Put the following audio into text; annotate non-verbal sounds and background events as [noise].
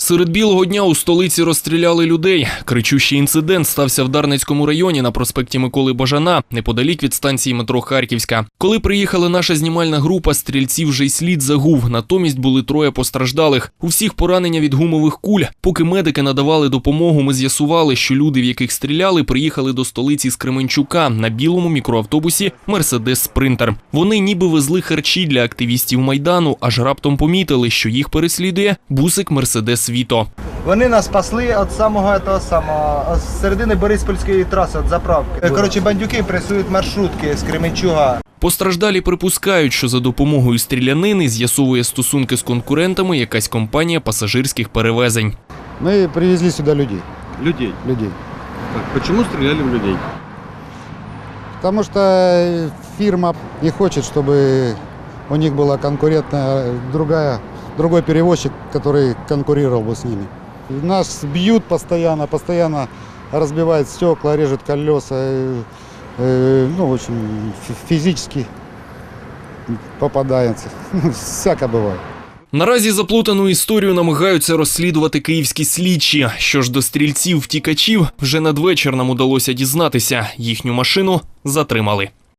Серед білого дня у столиці розстріляли людей. Кричущий інцидент стався в Дарницькому районі на проспекті Миколи Бажана, неподалік від станції метро Харківська. Коли приїхала наша знімальна група, стрільців вже й слід загув. Натомість були троє постраждалих. У всіх поранення від гумових куль. Поки медики надавали допомогу, ми з'ясували, що люди, в яких стріляли, приїхали до столиці з Кременчука на білому мікроавтобусі Мерседес Спринтер. Вони ніби везли харчі для активістів майдану, аж раптом помітили, що їх переслідує бусик Мерседес Віто. Вони нас спасли від самого того самого з середини Бориспільської траси, від заправки. Е, Коротше, бандюки пресують маршрутки з Кременчуга. Постраждалі припускають, що за допомогою стрілянини з'ясовує стосунки з конкурентами якась компанія пасажирських перевезень. Мы привезли сюда людей. Людей. людей. Так, почему стреляли в людей? Потому что э, фирма не хочет, чтобы у них была конкурентная э, другая, другой перевозчик, который конкурировал бы с ними. Нас бьют постоянно, постоянно разбивают стекла, режут колеса. э, э, ну, в общем, фи- физически попадается. [laughs] Всяко бывает. Наразі заплутану історію намагаються розслідувати київські слідчі. Що ж до стрільців втікачів, вже надвечір нам удалося дізнатися. Їхню машину затримали.